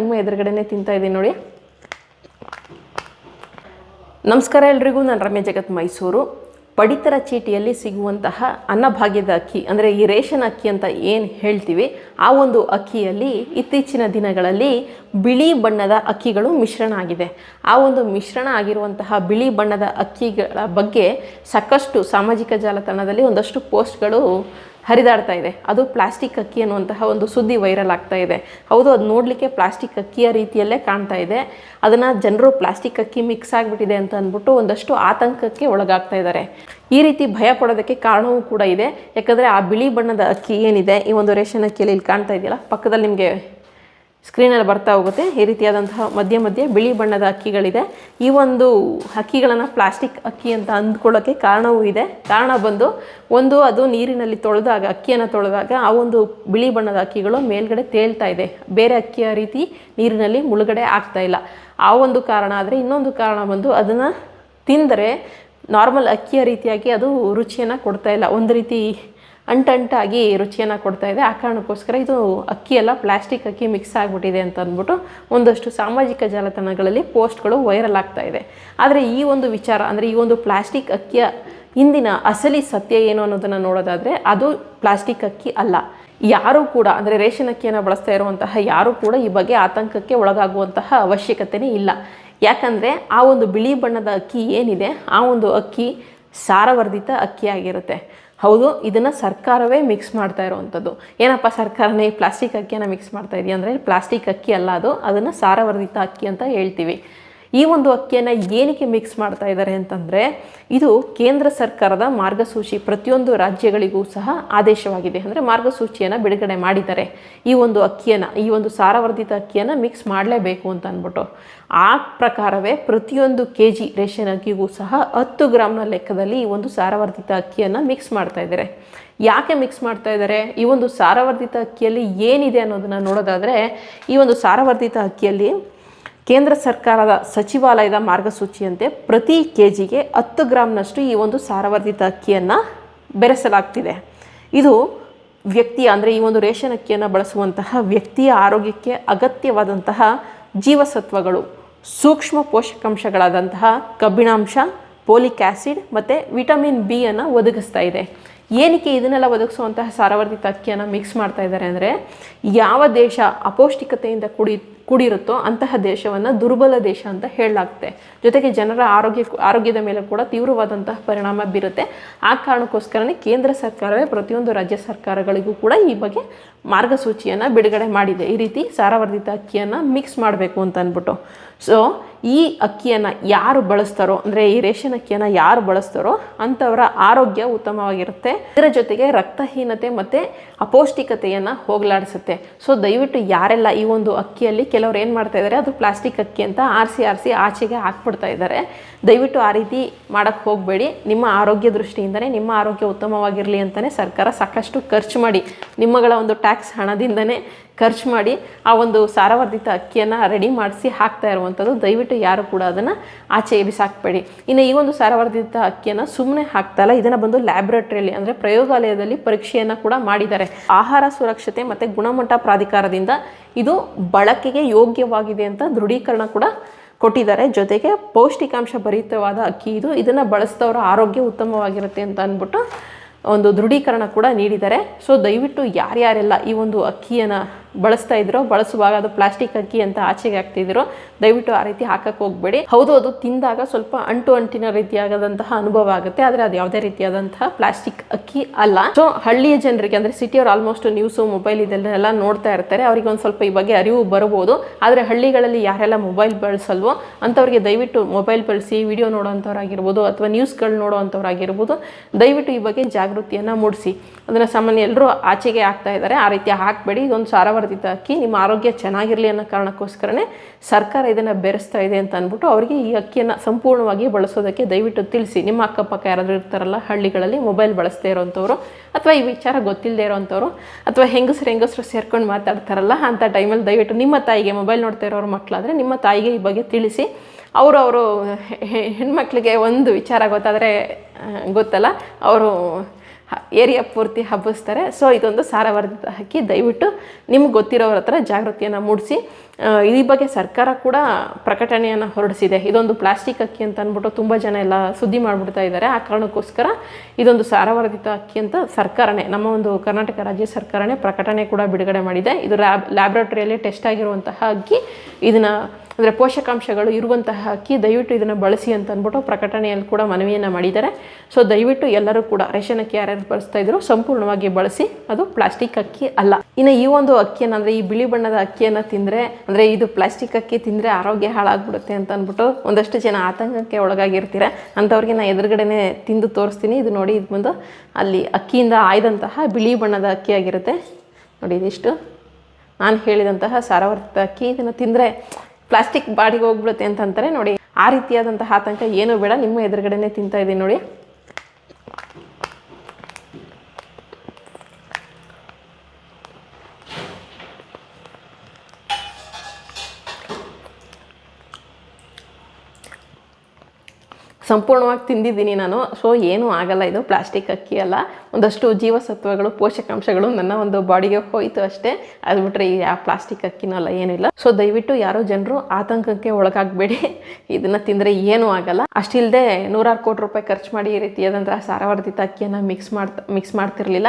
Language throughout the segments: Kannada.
ನಿಮ್ಮ ಎದುರುಗಡೆನೇ ತಿಂತಾ ಇದ್ದೀನಿ ನೋಡಿ. ನಮಸ್ಕಾರ ಎಲ್ರಿಗೂ, ನಾನು ರಮ್ಯ ಜಗತ್ ಮೈಸೂರು. ಪಡಿತರ ಚೀಟಿಯಲ್ಲಿ ಸಿಗುವಂತಹ ಅನ್ನಭಾಗ್ಯದ ಅಕ್ಕಿ, ಅಂದರೆ ಈ ರೇಷನ್ ಅಕ್ಕಿ ಅಂತ ಏನು ಹೇಳ್ತೀವಿ, ಆ ಒಂದು ಅಕ್ಕಿಯಲ್ಲಿ ಇತ್ತೀಚಿನ ದಿನಗಳಲ್ಲಿ ಬಿಳಿ ಬಣ್ಣದ ಅಕ್ಕಿಗಳು ಮಿಶ್ರಣ ಆಗಿದೆ. ಆ ಒಂದು ಮಿಶ್ರಣ ಆಗಿರುವಂತಹ ಬಿಳಿ ಬಣ್ಣದ ಅಕ್ಕಿಗಳ ಬಗ್ಗೆ ಸಾಕಷ್ಟು ಸಾಮಾಜಿಕ ಜಾಲತಾಣದಲ್ಲಿ ಒಂದಷ್ಟು ಪೋಸ್ಟ್ಗಳು ಹರಿದಾಡ್ತಾ ಇದೆ. ಅದು ಪ್ಲಾಸ್ಟಿಕ್ ಅಕ್ಕಿ ಅನ್ನುವಂತಹ ಒಂದು ಸುದ್ದಿ ವೈರಲ್ ಆಗ್ತಾ ಇದೆ. ಹೌದು, ಅದು ನೋಡಲಿಕ್ಕೆ ಪ್ಲಾಸ್ಟಿಕ್ ಅಕ್ಕಿಯ ರೀತಿಯಲ್ಲೇ ಕಾಣ್ತಾ ಇದೆ. ಅದನ್ನು ಜನರು ಪ್ಲಾಸ್ಟಿಕ್ ಅಕ್ಕಿ ಮಿಕ್ಸ್ ಆಗಿಬಿಟ್ಟಿದೆ ಅಂತ ಅಂದ್ಬಿಟ್ಟು ಒಂದಷ್ಟು ಆತಂಕಕ್ಕೆ ಒಳಗಾಗ್ತಾ ಇದ್ದಾರೆ. ಈ ರೀತಿ ಭಯ ಪಡೋದಕ್ಕೆ ಕಾರಣವೂ ಕೂಡ ಇದೆ. ಯಾಕಂದರೆ ಆ ಬಿಳಿ ಬಣ್ಣದ ಅಕ್ಕಿ ಏನಿದೆ, ಈ ಒಂದು ರೇಷನ್ ಅಕ್ಕಿಯಲ್ಲಿ ಇಲ್ಲಿ ಕಾಣ್ತಾ ಇದೆಯಲ್ಲ, ಪಕ್ಕದಲ್ಲಿ ನಿಮಗೆ ಸ್ಕ್ರೀನಲ್ಲಿ ಬರ್ತಾ ಹೋಗುತ್ತೆ. ಈ ರೀತಿಯಾದಂತಹ ಮಧ್ಯೆ ಮಧ್ಯೆ ಬಿಳಿ ಬಣ್ಣದ ಅಕ್ಕಿಗಳಿದೆ. ಈ ಒಂದು ಅಕ್ಕಿಗಳನ್ನು ಪ್ಲಾಸ್ಟಿಕ್ ಅಕ್ಕಿ ಅಂತ ಅಂದ್ಕೊಳ್ಳೋಕ್ಕೆ ಕಾರಣವೂ ಇದೆ. ಕಾರಣ ಬಂದು ಒಂದು ಅದು ನೀರಿನಲ್ಲಿ ತೊಳೆದಾಗ, ಅಕ್ಕಿಯನ್ನು ತೊಳೆದಾಗ ಆ ಒಂದು ಬಿಳಿ ಬಣ್ಣದ ಅಕ್ಕಿಗಳು ಮೇಲ್ಗಡೆ ತೇಲ್ತಾ ಇದೆ. ಬೇರೆ ಅಕ್ಕಿಯ ರೀತಿ ನೀರಿನಲ್ಲಿ ಮುಳುಗಡೆ ಆಗ್ತಾ ಇಲ್ಲ. ಆ ಒಂದು ಕಾರಣ ಆದರೆ ಇನ್ನೊಂದು ಕಾರಣ ಬಂದು ಅದನ್ನು ತಿಂದರೆ ನಾರ್ಮಲ್ ಅಕ್ಕಿಯ ರೀತಿಯಾಗಿ ಅದು ರುಚಿಯನ್ನು ಕೊಡ್ತಾ ಇಲ್ಲ. ಒಂದು ರೀತಿ ಅಂಟಂಟಾಗಿ ರುಚಿಯನ್ನು ಕೊಡ್ತಾ ಇದೆ. ಆ ಕಾರಣಕ್ಕೋಸ್ಕರ ಇದು ಅಕ್ಕಿ ಎಲ್ಲ ಪ್ಲಾಸ್ಟಿಕ್ ಅಕ್ಕಿ ಮಿಕ್ಸ್ ಆಗಿಬಿಟ್ಟಿದೆ ಅಂತ ಅಂದ್ಬಿಟ್ಟು ಒಂದಷ್ಟು ಸಾಮಾಜಿಕ ಜಾಲತಾಣಗಳಲ್ಲಿ ಪೋಸ್ಟ್ಗಳು ವೈರಲ್ ಆಗ್ತಾ ಇದೆ. ಆದರೆ ಈ ಒಂದು ವಿಚಾರ ಅಂದರೆ ಈ ಒಂದು ಪ್ಲಾಸ್ಟಿಕ್ ಅಕ್ಕಿಯ ಇಂದಿನ ಅಸಲಿ ಸತ್ಯ ಏನು ಅನ್ನೋದನ್ನು ನೋಡೋದಾದರೆ ಅದು ಪ್ಲಾಸ್ಟಿಕ್ ಅಕ್ಕಿ ಅಲ್ಲ. ಯಾರೂ ಕೂಡ ಅಂದರೆ ರೇಷನ್ ಅಕ್ಕಿಯನ್ನು ಬಳಸ್ತಾ ಇರುವಂತಹ ಯಾರೂ ಕೂಡ ಈ ಬಗ್ಗೆ ಆತಂಕಕ್ಕೆ ಒಳಗಾಗುವಂತಹ ಅವಶ್ಯಕತೆಯೇ ಇಲ್ಲ. ಯಾಕಂದರೆ ಆ ಒಂದು ಬಿಳಿ ಬಣ್ಣದ ಅಕ್ಕಿ ಏನಿದೆ? ಆ ಒಂದು ಅಕ್ಕಿ ಸಾರವರ್ಧಿತ ಅಕ್ಕಿ ಆಗಿರುತ್ತೆ. ಹೌದು, ಇದನ್ನು ಸರ್ಕಾರವೇ ಮಿಕ್ಸ್ ಮಾಡ್ತಾ ಇರುವಂಥದ್ದು. ಏನಪ್ಪ ಸರ್ಕಾರನೇ ಪ್ಲಾಸ್ಟಿಕ್ ಅಕ್ಕಿಯನ್ನು ಮಿಕ್ಸ್ ಮಾಡ್ತಾ ಇದೆಯಾ ಅಂದರೆ ಪ್ಲಾಸ್ಟಿಕ್ ಅಕ್ಕಿ ಅಲ್ಲ ಅದು. ಅದನ್ನು ಸಾರವರ್ಧಿತ ಅಕ್ಕಿ ಅಂತ ಹೇಳ್ತೀವಿ. ಈ ಒಂದು ಅಕ್ಕಿಯನ್ನು ಏನಕ್ಕೆ ಮಿಕ್ಸ್ ಮಾಡ್ತಾ ಇದ್ದಾರೆ ಅಂತಂದರೆ, ಇದು ಕೇಂದ್ರ ಸರ್ಕಾರದ ಮಾರ್ಗಸೂಚಿ ಪ್ರತಿಯೊಂದು ರಾಜ್ಯಗಳಿಗೂ ಸಹ ಆದೇಶವಾಗಿದೆ. ಅಂದರೆ ಮಾರ್ಗಸೂಚಿಯನ್ನು ಬಿಡುಗಡೆ ಮಾಡಿದ್ದಾರೆ. ಈ ಒಂದು ಅಕ್ಕಿಯನ್ನು, ಈ ಒಂದು ಸಾರವರ್ಧಿತ ಅಕ್ಕಿಯನ್ನು ಮಿಕ್ಸ್ ಮಾಡಲೇಬೇಕು ಅಂತ ಅಂದ್ಬಿಟ್ಟು. ಆ ಪ್ರಕಾರವೇ ಪ್ರತಿಯೊಂದು ಕೆ ಜಿ ರೇಷನ್ ಅಕ್ಕಿಗೂ ಸಹ ಹತ್ತು ಗ್ರಾಮ್ನ ಲೆಕ್ಕದಲ್ಲಿ ಈ ಒಂದು ಸಾರವರ್ಧಿತ ಅಕ್ಕಿಯನ್ನು ಮಿಕ್ಸ್ ಮಾಡ್ತಾ ಇದ್ದಾರೆ ಯಾಕೆ ಮಿಕ್ಸ್ ಮಾಡ್ತಾ ಇದ್ದಾರೆ ಈ ಒಂದು ಸಾರವರ್ಧಿತ ಅಕ್ಕಿಯಲ್ಲಿ ಏನಿದೆ ಅನ್ನೋದನ್ನು ನೋಡೋದಾದರೆ, ಈ ಒಂದು ಸಾರವರ್ಧಿತ ಅಕ್ಕಿಯಲ್ಲಿ ಕೇಂದ್ರ ಸರ್ಕಾರದ ಸಚಿವಾಲಯದ ಮಾರ್ಗಸೂಚಿಯಂತೆ ಪ್ರತಿ ಕೆ ಜಿಗೆ ಹತ್ತು ಗ್ರಾಮ್ನಷ್ಟು ಈ ಒಂದು ಸಾರವರ್ಧಿತ ಅಕ್ಕಿಯನ್ನು ಬೆರೆಸಲಾಗ್ತಿದೆ. ಇದು ವ್ಯಕ್ತಿಯ ಅಂದರೆ ಈ ಒಂದು ರೇಷನ್ ಅಕ್ಕಿಯನ್ನು ಬಳಸುವಂತಹ ವ್ಯಕ್ತಿಯ ಆರೋಗ್ಯಕ್ಕೆ ಅಗತ್ಯವಾದಂತಹ ಜೀವಸತ್ವಗಳು, ಸೂಕ್ಷ್ಮ ಪೋಷಕಾಂಶಗಳಾದಂತಹ ಕಬ್ಬಿಣಾಂಶ, ಪೋಲಿಕ್ ಆ್ಯಸಿಡ್ ಮತ್ತು ವಿಟಮಿನ್ ಬಿ ಅನ್ನು ಒದಗಿಸ್ತಾ ಇದೆ. ಏನಕ್ಕೆ ಇದನ್ನೆಲ್ಲ ಒದಗಿಸುವಂತಹ ಸಾರವರ್ಧಿತ ಅಕ್ಕಿಯನ್ನು ಮಿಕ್ಸ್ ಮಾಡ್ತಾ ಇದ್ದಾರೆ ಅಂದರೆ ಯಾವ ದೇಶ ಅಪೌಷ್ಟಿಕತೆಯಿಂದ ಕುಡಿ, ಕೂಡಿರುತ್ತೋ ಅಂತಹ ದೇಶವನ್ನು ದುರ್ಬಲ ದೇಶ ಅಂತ ಹೇಳಲಾಗುತ್ತೆ. ಜೊತೆಗೆ ಜನರ ಆರೋಗ್ಯ, ಆರೋಗ್ಯದ ಮೇಲೆ ಕೂಡ ತೀವ್ರವಾದಂತಹ ಪರಿಣಾಮ ಬೀರುತ್ತೆ. ಆ ಕಾರಣಕ್ಕೋಸ್ಕರನೇ ಕೇಂದ್ರ ಸರ್ಕಾರವೇ ಪ್ರತಿಯೊಂದು ರಾಜ್ಯ ಸರ್ಕಾರಗಳಿಗೂ ಕೂಡ ಈ ಬಗ್ಗೆ ಮಾರ್ಗಸೂಚಿಯನ್ನು ಬಿಡುಗಡೆ ಮಾಡಿದೆ. ಈ ರೀತಿ ಸಾರವರ್ಧಿತ ಅಕ್ಕಿಯನ್ನು ಮಿಕ್ಸ್ ಮಾಡಬೇಕು ಅಂತ ಅಂದ್ಬಿಟ್ಟು. ಸೊ ಈ ಅಕ್ಕಿಯನ್ನು ಯಾರು ಬಳಸ್ತಾರೋ, ಅಂದರೆ ಈ ರೇಷನ್ ಅಕ್ಕಿಯನ್ನು ಯಾರು ಬಳಸ್ತಾರೋ ಅಂಥವರ ಆರೋಗ್ಯ ಉತ್ತಮವಾಗಿರುತ್ತೆ. ಇದರ ಜೊತೆಗೆ ರಕ್ತಹೀನತೆ ಮತ್ತು ಅಪೌಷ್ಟಿಕತೆಯನ್ನು ಹೋಗಲಾಡಿಸುತ್ತೆ. ಸೊ ದಯವಿಟ್ಟು ಯಾರೆಲ್ಲ ಈ ಒಂದು ಅಕ್ಕಿಯಲ್ಲಿ ಕೆಲವರು ಏನು ಮಾಡ್ತಾ ಇದ್ದಾರೆ ಅದು ಪ್ಲಾಸ್ಟಿಕ್ ಅಕ್ಕಿ ಅಂತ ಆರಿಸಿ ಆರಿಸಿ ಆಚೆಗೆ ಹಾಕ್ಬಿಡ್ತಾ ಇದ್ದಾರೆ ದಯವಿಟ್ಟು ಆ ರೀತಿ ಮಾಡೋಕ್ಕೆ ಹೋಗಬೇಡಿ. ನಿಮ್ಮ ಆರೋಗ್ಯ ದೃಷ್ಟಿಯಿಂದನೇ, ನಿಮ್ಮ ಆರೋಗ್ಯ ಉತ್ತಮವಾಗಿರಲಿ ಅಂತಲೇ ಸರ್ಕಾರ ಸಾಕಷ್ಟು ಖರ್ಚು ಮಾಡಿ, ನಿಮ್ಮಗಳ ಒಂದು ಟ್ಯಾಕ್ಸ್ ಹಣದಿಂದನೇ ಖರ್ಚು ಮಾಡಿ ಆ ಒಂದು ಸಾರವರ್ಧಿತ ಅಕ್ಕಿಯನ್ನು ರೆಡಿ ಮಾಡಿಸಿ ಹಾಕ್ತಾ ಇರುವಂಥದ್ದು ದಯವಿಟ್ಟು ಯಾರು ಕೂಡ ಅದನ್ನು ಆಚೆ ಬಿಸಾಕಬೇಡಿ. ಇನ್ನು ಈ ಒಂದು ಸಾರವರ್ಧಿತ ಅಕ್ಕಿಯನ್ನು ಸುಮ್ಮನೆ ಹಾಕ್ತಲ್ಲ ಇದನ್ನು ಬಂದು ಲ್ಯಾಬ್ರೇಟ್ರಿಯಲ್ಲಿ ಅಂದರೆ ಪ್ರಯೋಗಾಲಯದಲ್ಲಿ ಪರೀಕ್ಷೆಯನ್ನು ಕೂಡ ಮಾಡಿದ್ದಾರೆ. ಆಹಾರ ಸುರಕ್ಷತೆ ಮತ್ತು ಗುಣಮಟ್ಟ ಪ್ರಾಧಿಕಾರದಿಂದ ಇದು ಬಳಕೆಗೆ ಯೋಗ್ಯವಾಗಿದೆ ಅಂತ ದೃಢೀಕರಣ ಕೂಡ ಕೊಟ್ಟಿದ್ದಾರೆ. ಜೊತೆಗೆ ಪೌಷ್ಟಿಕಾಂಶ ಭರಿತವಾದ ಅಕ್ಕಿ ಇದು ಇದನ್ನು ಬಳಸಿದವರ ಆರೋಗ್ಯ ಉತ್ತಮವಾಗಿರುತ್ತೆ ಅಂತ ಅಂದ್ಬಿಟ್ಟು ಒಂದು ದೃಢೀಕರಣ ಕೂಡ ನೀಡಿದ್ದಾರೆ. ಸೊ ದಯವಿಟ್ಟು ಯಾರ್ಯಾರೆಲ್ಲ ಈ ಒಂದು ಅಕ್ಕಿಯನ್ನು ಬಳಸ್ತಾ ಇದ್ರೋ, ಬಳಸುವಾಗ ಅದು ಪ್ಲಾಸ್ಟಿಕ್ ಅಕ್ಕಿ ಅಂತ ಆಚೆಗೆ ಹಾಕ್ತಿದ್ರು. ದಯವಿಟ್ಟು ಆ ರೀತಿ ಹಾಕಕ್ಕೆ ಹೋಗಬೇಡಿ. ಹೌದು, ಅದು ತಿಂದಾಗ ಸ್ವಲ್ಪ ಅಂಟು ಅಂಟಿನ ರೀತಿಯಾಗದಂತಹ ಅನುಭವ ಆಗುತ್ತೆ, ಆದರೆ ಅದು ಯಾವುದೇ ರೀತಿಯಾದಂತಹ ಪ್ಲಾಸ್ಟಿಕ್ ಅಕ್ಕಿ ಅಲ್ಲ. ಸೊ ಹಳ್ಳಿಯ ಜನರಿಗೆ, ಅಂದರೆ ಸಿಟಿಯವ್ರು ಆಲ್ಮೋಸ್ಟ್ ನ್ಯೂಸು ಮೊಬೈಲ್ ಇದೆಲ್ಲ ನೋಡ್ತಾ ಇರ್ತಾರೆ ಅವರಿಗೆ ಒಂದು ಸ್ವಲ್ಪ ಈ ಬಗ್ಗೆ ಅರಿವು ಬರಬಹುದು. ಆದರೆ ಹಳ್ಳಿಗಳಲ್ಲಿ ಯಾರೆಲ್ಲ ಮೊಬೈಲ್ ಬಳಸಲ್ವೋ, ಅಂಥವ್ರಿಗೆ ದಯವಿಟ್ಟು ಮೊಬೈಲ್ ಬಳಸಿ ವಿಡಿಯೋ ನೋಡೋವಂಥವ್ರಾಗಿರ್ಬೋದು ಅಥವಾ ನ್ಯೂಸ್ಗಳು ನೋಡೋವಂಥವ್ರಾಗಿರ್ಬೋದು ದಯವಿಟ್ಟು ಈ ಬಗ್ಗೆ ಜಾಗೃತಿಯನ್ನು ಮೂಡಿಸಿ. ಅದನ್ನು ಸಾಮಾನ್ಯ ಎಲ್ಲರೂ ಆಚೆಗೆ ಹಾಕ್ತಾ ಇದ್ದಾರೆ, ಆ ರೀತಿ ಹಾಕಬೇಡಿ, ಇದೊಂದು ಅಕ್ಕಿ ನಿಮ್ಮ ಆರೋಗ್ಯ ಚೆನ್ನಾಗಿರಲಿ ಅನ್ನೋ ಕಾರಣಕ್ಕೋಸ್ಕರನೇ ಸರ್ಕಾರ ಇದನ್ನು ಬೆರೆಸ್ತಾ ಇದೆ ಅಂತ ಅಂದ್ಬಿಟ್ಟು ಅವರಿಗೆ ಈ ಅಕ್ಕಿಯನ್ನು ಸಂಪೂರ್ಣವಾಗಿ ಬಳಸೋದಕ್ಕೆ ದಯವಿಟ್ಟು ತಿಳಿಸಿ. ನಿಮ್ಮ ಅಕ್ಕಪಕ್ಕ ಯಾರಾದರೂ ಇರ್ತಾರಲ್ಲ, ಹಳ್ಳಿಗಳಲ್ಲಿ ಮೊಬೈಲ್ ಬಳಸದೇ ಇರೋವಂಥವ್ರು ಅಥವಾ ಈ ವಿಚಾರ ಗೊತ್ತಿಲ್ಲದೆ ಇರೋವಂಥವ್ರು ಅಥವಾ ಹೆಂಗಸರು ಹೆಂಗಸರು ಸೇರ್ಕೊಂಡು ಮಾತಾಡ್ತಾರಲ್ಲ ಅಂಥ ಟೈಮಲ್ಲಿ ದಯವಿಟ್ಟು ನಿಮ್ಮ ತಾಯಿಗೆ ಮೊಬೈಲ್ ನೋಡ್ತಾ ಇರೋರ ಮಕ್ಕಳಾದರೆ ನಿಮ್ಮ ತಾಯಿಗೆ ಈ ಬಗ್ಗೆ ತಿಳಿಸಿ. ಅವರು ಅವರು ಹೆಣ್ಮಕ್ಳಿಗೆ ಒಂದು ವಿಚಾರ ಗೊತ್ತಾದರೆ ಗೊತ್ತಲ್ಲ, ಅವರು ಏರಿಯಾ ಪೂರ್ತಿ ಹಬ್ಬಿಸ್ತಾರೆ. ಸೊ ಇದೊಂದು ಸಾರವರ್ಧಿತ ಅಕ್ಕಿ ದಯವಿಟ್ಟು ನಿಮ್ಗೆ ಗೊತ್ತಿರೋರ ಹತ್ರ ಜಾಗೃತಿಯನ್ನು ಮೂಡಿಸಿ. ಈ ಬಗ್ಗೆ ಸರ್ಕಾರ ಕೂಡ ಪ್ರಕಟಣೆಯನ್ನು ಹೊರಡಿಸಿದೆ. ಇದೊಂದು ಪ್ಲಾಸ್ಟಿಕ್ ಅಕ್ಕಿ ಅಂತ ಅಂದ್ಬಿಟ್ಟು ತುಂಬ ಜನ ಎಲ್ಲ ಸುದ್ದಿ ಮಾಡಿಬಿಡ್ತಾ ಇದ್ದಾರೆ. ಆ ಕಾರಣಕ್ಕೋಸ್ಕರ ಇದೊಂದು ಸಾರವರ್ಧಿತ ಅಕ್ಕಿ ಅಂತ ಸರ್ಕಾರನೇ, ನಮ್ಮ ಒಂದು ಕರ್ನಾಟಕ ರಾಜ್ಯ ಸರ್ಕಾರನೇ ಪ್ರಕಟಣೆ ಕೂಡ ಬಿಡುಗಡೆ ಮಾಡಿದೆ. ಇದು ಲ್ಯಾಬ್, ಲ್ಯಾಬ್ರೇಟರಿಯಲ್ಲಿ ಟೆಸ್ಟ್ ಆಗಿರುವಂತಹ ಅಕ್ಕಿ ಇದನ್ನು ಅಂದರೆ ಪೋಷಕಾಂಶಗಳು ಇರುವಂತಹ ಅಕ್ಕಿ, ದಯವಿಟ್ಟು ಇದನ್ನು ಬಳಸಿ ಅಂತ ಅಂದ್ಬಿಟ್ಟು ಪ್ರಕಟಣೆಯಲ್ಲಿ ಕೂಡ ಮನವಿಯನ್ನು ಮಾಡಿದ್ದಾರೆ. ಸೊ ದಯವಿಟ್ಟು ಎಲ್ಲರೂ ಕೂಡ ರೇಷನ್ ಅಕ್ಕಿ ಯಾರ್ಯಾರು ಬಳಸ್ತಾ ಇದ್ರು ಸಂಪೂರ್ಣವಾಗಿ ಬಳಸಿ, ಅದು ಪ್ಲಾಸ್ಟಿಕ್ ಅಕ್ಕಿ ಅಲ್ಲ. ಇನ್ನು ಈ ಒಂದು ಅಕ್ಕಿಯನ್ನು ಅಂದರೆ ಈ ಬಿಳಿ ಬಣ್ಣದ ಅಕ್ಕಿಯನ್ನು ತಿಂದರೆ, ಅಂದರೆ ಇದು ಪ್ಲಾಸ್ಟಿಕ್ ಅಕ್ಕಿ ತಿಂದರೆ ಆರೋಗ್ಯ ಹಾಳಾಗ್ಬಿಡುತ್ತೆ ಅಂತ ಅಂದ್ಬಿಟ್ಟು ಒಂದಷ್ಟು ಜನ ಆತಂಕಕ್ಕೆ ಒಳಗಾಗಿರ್ತೀರ. ಅಂಥವ್ರಿಗೆ ನಾನು ಎದುರುಗಡೆನೆ ತಿಂದು ತೋರಿಸ್ತೀನಿ. ಇದು ನೋಡಿ, ಇದು ಬಂದು ಅಲ್ಲಿ ಅಕ್ಕಿಯಿಂದ ಆಯ್ದಂತಹ ಬಿಳಿ ಬಣ್ಣದ ಅಕ್ಕಿ ಆಗಿರುತ್ತೆ. ನೋಡಿ, ಇದಿಷ್ಟು. ನಾನು ಹೇಳಿದಂತಹ ಸಾರವರ್ತಿತ ಅಕ್ಕಿ. ಇದನ್ನು ತಿಂದರೆ ಪ್ಲಾಸ್ಟಿಕ್ ಬಾಡಿಗೆ ಹೋಗ್ಬಿಡುತ್ತೆ ಅಂತಂತಾರೆ ನೋಡಿ. ಆ ರೀತಿಯಾದಂತಹ ಆತಂಕ ಏನೂ ಬೇಡ, ನಿಮ್ಮ ಎದುರುಗಡೆನೆ ತಿಂತಾ ಇದ್ದೀನಿ ನೋಡಿ. ಸಂಪೂರ್ಣವಾಗಿ ತಿಂದಿದ್ದೀನಿ ನಾನು. ಸೊ ಏನೂ ಆಗಲ್ಲ. ಇದು ಪ್ಲಾಸ್ಟಿಕ್ ಅಕ್ಕಿ ಅಲ್ಲ. ಒಂದಷ್ಟು ಜೀವಸತ್ವಗಳು, ಪೋಷಕಾಂಶಗಳು ನನ್ನ ಒಂದು ಬಾಡಿಗೆ ಹೋಯಿತು ಅಷ್ಟೇ. ಅದು ಬಿಟ್ಟರೆ ಈ ಯಾವ ಪ್ಲಾಸ್ಟಿಕ್ ಅಕ್ಕಿನೂ ಅಲ್ಲ ಏನಿಲ್ಲ ಸೊ ದಯವಿಟ್ಟು ಯಾರೋ ಜನರು ಆತಂಕಕ್ಕೆ ಒಳಗಾಗಬೇಡಿ. ಇದನ್ನು ತಿಂದರೆ ಏನೂ ಆಗಲ್ಲ. ಅಷ್ಟಿಲ್ಲದೆ ನೂರಾರು ಕೋಟಿ ರೂಪಾಯಿ ಖರ್ಚು ಮಾಡಿ ಈ ರೀತಿಯಾದಂತಹ ಸಾರವರ್ಧಿತ ಅಕ್ಕಿಯನ್ನು ಮಿಕ್ಸ್ ಮಾಡ್ತಾ ಮಿಕ್ಸ್ ಮಾಡ್ತಿರ್ಲಿಲ್ಲ.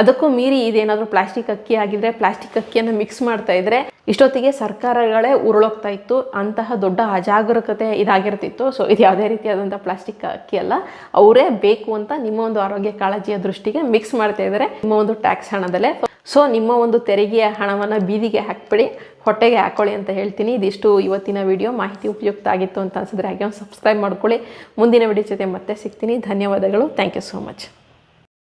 ಅದಕ್ಕೂ ಮೀರಿ ಇದೇನಾದರೂ ಪ್ಲಾಸ್ಟಿಕ್ ಅಕ್ಕಿ ಆಗಿದ್ರೆ ಪ್ಲಾಸ್ಟಿಕ್ ಅಕ್ಕಿಯನ್ನು ಮಿಕ್ಸ್ ಮಾಡ್ತಾ ಇದ್ರೆ ಇಷ್ಟೊತ್ತಿಗೆ ಸರ್ಕಾರಗಳೇ ಉರುಳೋಗ್ತಾ ಇತ್ತು. ಅಂತಹ ದೊಡ್ಡ ಅಜಾಗರೂಕತೆ ಇದಾಗಿರ್ತಿತ್ತು. ಸೊ ಇದು ಯಾವುದೇ ರೀತಿಯಾದಂಥ ಪ್ಲಾಸ್ಟಿಕ್ ಅಕ್ಕಿ ಅಲ್ಲ. ಅವರೇ ಬೇಕು ಅಂತ ನಿಮ್ಮ ಒಂದು ಆರೋಗ್ಯ ಕಾಳಜಿಯ ದೃಷ್ಟಿಗೆ ಮಿಕ್ಸ್ ಮಾಡ್ತಾ ಇದ್ದಾರೆ. ನಿಮ್ಮ ಒಂದು ಟ್ಯಾಕ್ಸ್ ಹಣದಲ್ಲೇ. ಸೊ ನಿಮ್ಮ ಒಂದು ತೆರಿಗೆಯ ಹಣವನ್ನು ಬೀದಿಗೆ ಹಾಕ್ಬಿಡಿ. ಹೊಟ್ಟೆಗೆ ಹಾಕೊಳ್ಳಿ ಅಂತ ಹೇಳ್ತೀನಿ. ಇದಿಷ್ಟು ಇವತ್ತಿನ ವಿಡಿಯೋ ಮಾಹಿತಿ ಉಪಯುಕ್ತ ಆಗಿತ್ತು ಅಂತ ಅನ್ಸಿದ್ರೆ ಹಾಗೆ ಒಂದು ಸಬ್ಸ್ಕ್ರೈಬ್ ಮಾಡ್ಕೊಳ್ಳಿ. ಮುಂದಿನ ವಿಡಿಯೋ ಜೊತೆ ಮತ್ತೆ ಸಿಗ್ತೀನಿ. ಧನ್ಯವಾದಗಳು. Thank you so much